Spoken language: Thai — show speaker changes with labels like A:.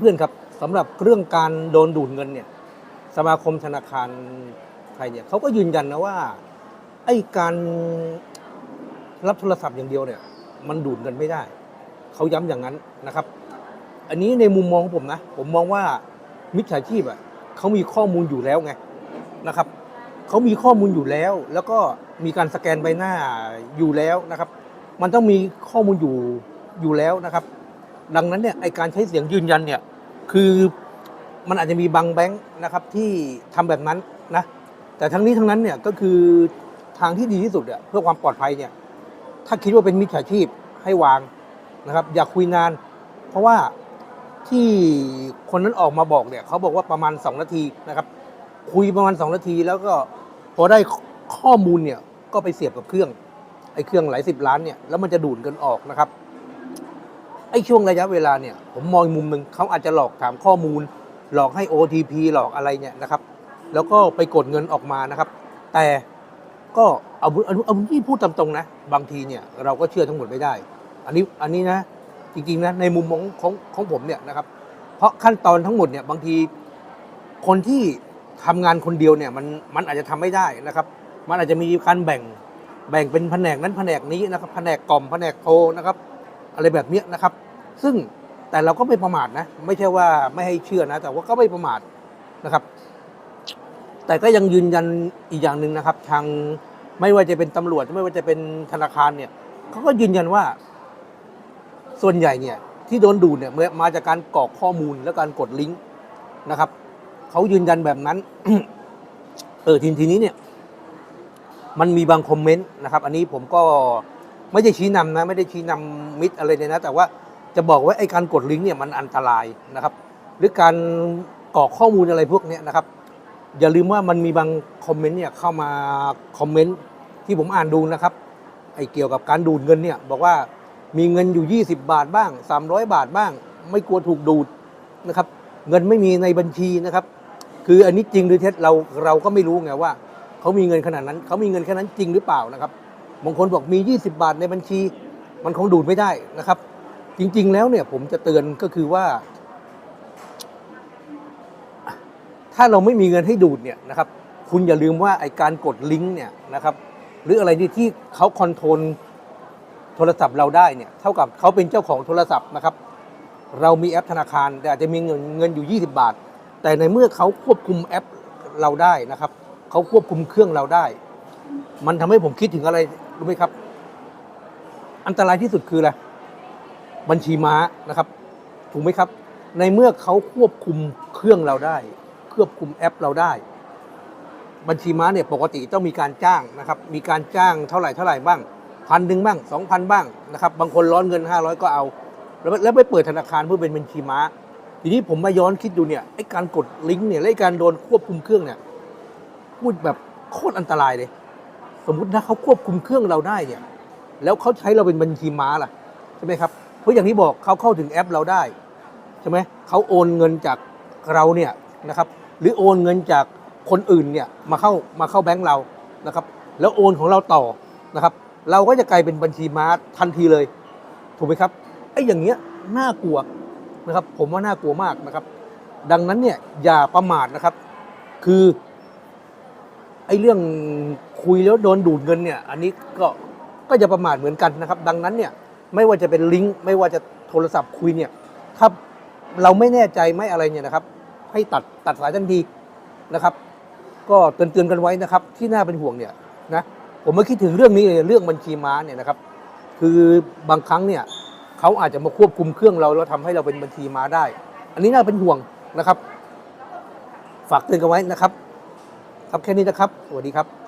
A: เพื่อนๆครับสำหรับเรื่องการโดนดูดเงินเนี่ยสมาคมธนาคารไทยเนี่ยเขาก็ยืนยันนะว่าไอ้การรับโทรศัพท์อย่างเดียวเนี่ย มันดูดเงินไม่ได้ เขาย้ำอย่างนั้นนะครับ อันนี้ในมุมมองของผมนะ ผมมองว่ามิจฉาชีพอะเขามีข้อมูลอยู่แล้วไงนะครับเขามีข้อมูลอยู่แล้ว แล้วก็มีการสแกนใบหน้าอยู่แล้วนะครับ มันต้องมีข้อมูลอยู่อยู่แล้วนะครับ ดังนั้นเนี่ยไอการใช้เสียงยืนยันเนี่ยคือมันอาจจะมีบางแบงค์นะครับที่ทำแบบนั้นนะแต่ทั้งนี้ทั้งนั้นเนี่ยก็คือทางที่ดีที่สุดเนี่ยเพื่อความปลอดภัยเนี่ยถ้าคิดว่าเป็นมิจฉาชีพให้วางนะครับ อย่าคุยนาน เพราะว่าที่คนนั้นออกมาบอกเนี่ยเขาบอกว่าประมาณ 2 นาทีนะครับ คุยประมาณ 2 นาที แล้วก็พอได้ข้อมูลเนี่ยก็ไปเสียบกับเครื่องไอ้เครื่องหลายสิบล้านเนี่ยแล้วมันจะดูดเงินออกนะครับ ไอ้ช่วงระยะเวลาเนี่ยผมมองมุมหนึ่งเขาอาจจะหลอกถามข้อมูล หลอกให้ OTP หลอกอะไรเนี่ยนะครับ แล้วก็ไปกดเงินออกมานะครับ แต่ก็เอาเอาเอาที่พูดตามตรงนะ บางทีเนี่ยเราก็เชื่อทั้งหมดไม่ได้ อันนี้อันนี้นะจริงๆนะในมุมของของของผมเนี่ยนะครับ เพราะขั้นตอนทั้งหมดเนี่ยบางทีคนที่ทำงานคนเดียวเนี่ยมันมันอาจจะทำไม่ได้นะครับ มันอาจจะมีการแบ่งแบ่งเป็นแผนกนั้นแผนกนี้นะครับ แผนกกล่อมแผนกโทรนะครับ อะไรแบบนี้นะครับ ซึ่งแต่เราก็ไม่ประมาทนะ ไม่ใช่ว่าไม่ให้เชื่อนะ แต่ว่าก็ไม่ประมาทนะครับ แต่ก็ยังยืนยันอีกอย่างหนึ่งนะครับ ทางไม่ว่าจะเป็นตำรวจไม่ว่าจะเป็นธนาคารเนี่ยเขาก็ยืนยันว่า ส่วนใหญ่เนี่ย ที่โดนดูดเนี่ยมาจากการกรอกข้อมูลและการกดลิงก์นะครับเขายืนยันแบบนั้น เออทีทีนี้เนี่ย มันมีบางคอมเมนต์นะครับ อันนี้ผมก็ ไม่ได้ชี้นำนะ ไม่ได้ชี้นำมิตรอะไรเลยนะ แต่ว่าจะบอกว่าไอ้การกดลิงก์เนี่ยมันอันตรายนะครับ หรือการกรอกข้อมูลอะไรพวกเนี้ยนะครับ อย่าลืมว่ามันมีบางคอมเมนต์เนี่ยเข้ามาคอมเมนต์ที่ผมอ่านดูนะครับไอ้เกี่ยวกับการดูดเงินเนี่ยบอกว่ามีเงินอยู่ 20 บาทบ้าง 300 บาทบ้าง ไม่กลัวถูกดูดนะครับ เงินไม่มีในบัญชีนะครับ คืออันนี้จริงหรือเท็จเราเราก็ไม่รู้ไงว่าเขามีเงินขนาดนั้นเขามีเงินแค่นั้นจริงหรือเปล่านะครับ บางคนบอกมี 20 บาทในบัญชี มันคงดูดไม่ได้นะครับ จริง ๆ แล้วเนี่ยผมจะเตือนก็คือว่า ถ้าเราไม่มีเงินให้ดูดเนี่ยนะครับ คุณอย่าลืมว่าไอการกดลิงก์เนี่ยนะครับ หรืออะไรที่ที่เขาคอนโทรลโทรศัพท์เราได้เนี่ยเท่ากับเขาเป็นเจ้าของโทรศัพท์นะครับ เรามีแอปธนาคารแต่อาจจะมีเงินเงินอยู่ 20 บาท แต่ในเมื่อเขาควบคุมแอปเราได้นะครับเขาควบคุมเครื่องเราได้ มันทำให้ผมคิดถึงอะไรรู้ไหมครับ อันตรายที่สุดคืออะไรบัญชีม้านะครับ ถูกไหมครับ ในเมื่อเขาควบคุมเครื่องเราได้ ควบคุมแอปเราได้ บัญชีม้าเนี่ยปกติต้องมีการจ้างนะครับ มีการจ้างเท่าไหร่เท่าไหร่บ้างพันหนึ่งบ้างสองพันบ้างนะครับ บางคนร้อนเงินห้าร้อยก็เอา แล้วแล้วไปเปิดธนาคารเพื่อเป็นบัญชีม้า ทีนี้ผมมาย้อนคิดดูเนี่ยไอ้การกดลิงก์เนี่ยและไอ้การโดนควบคุมเครื่องเนี่ยพูดแบบโคตรอันตรายเลย สมมุติถ้าเขาควบคุมเครื่องเราได้เนี่ยแล้วเขาใช้เราเป็นบัญชีม้าล่ะใช่ไหมครับเพราะอย่างที่บอกเขาเข้าถึงแอปเราได้ใช่ไหมเขาโอนเงินจากเราเนี่ยนะครับ หรือโอนเงินจากคนอื่นเนี่ยมาเข้ามาเข้าแบงก์เรานะครับ แล้วโอนของเราต่อนะครับ เราก็จะกลายเป็นบัญชีม้าทันทีเลย ถูกไหมครับไอ้อย่างเงี้ยน่ากลัวนะครับ ผมว่าน่ากลัวมากนะครับ ดังนั้นเนี่ยอย่าประมาทนะครับ คือ ไอ้เรื่องคุยแล้วโดนดูดเงินเนี่ยอันนี้ก็ก็จะประมาทเหมือนกันนะครับ ดังนั้นเนี่ยไม่ว่าจะเป็นลิงก์ไม่ว่าจะโทรศัพท์คุยเนี่ยถ้าเราไม่แน่ใจไม่อะไรเนี่ยนะครับ ให้ตัดตัดสายทันทีนะครับ ก็เตือนเตือนๆกันไว้นะครับ ที่น่าเป็นห่วงเนี่ยนะผมมาคิดถึงเรื่องนี้เลยเรื่องบัญชีม้าเนี่ยนะครับ คือบางครั้งเนี่ยเขาอาจจะมาควบคุมเครื่องเราแล้วทำให้เราเป็นบัญชีม้าได้ อันนี้น่าเป็นห่วงนะครับ ฝากเตือนกันไว้นะครับ ครับแค่นี้นะครับ สวัสดีครับ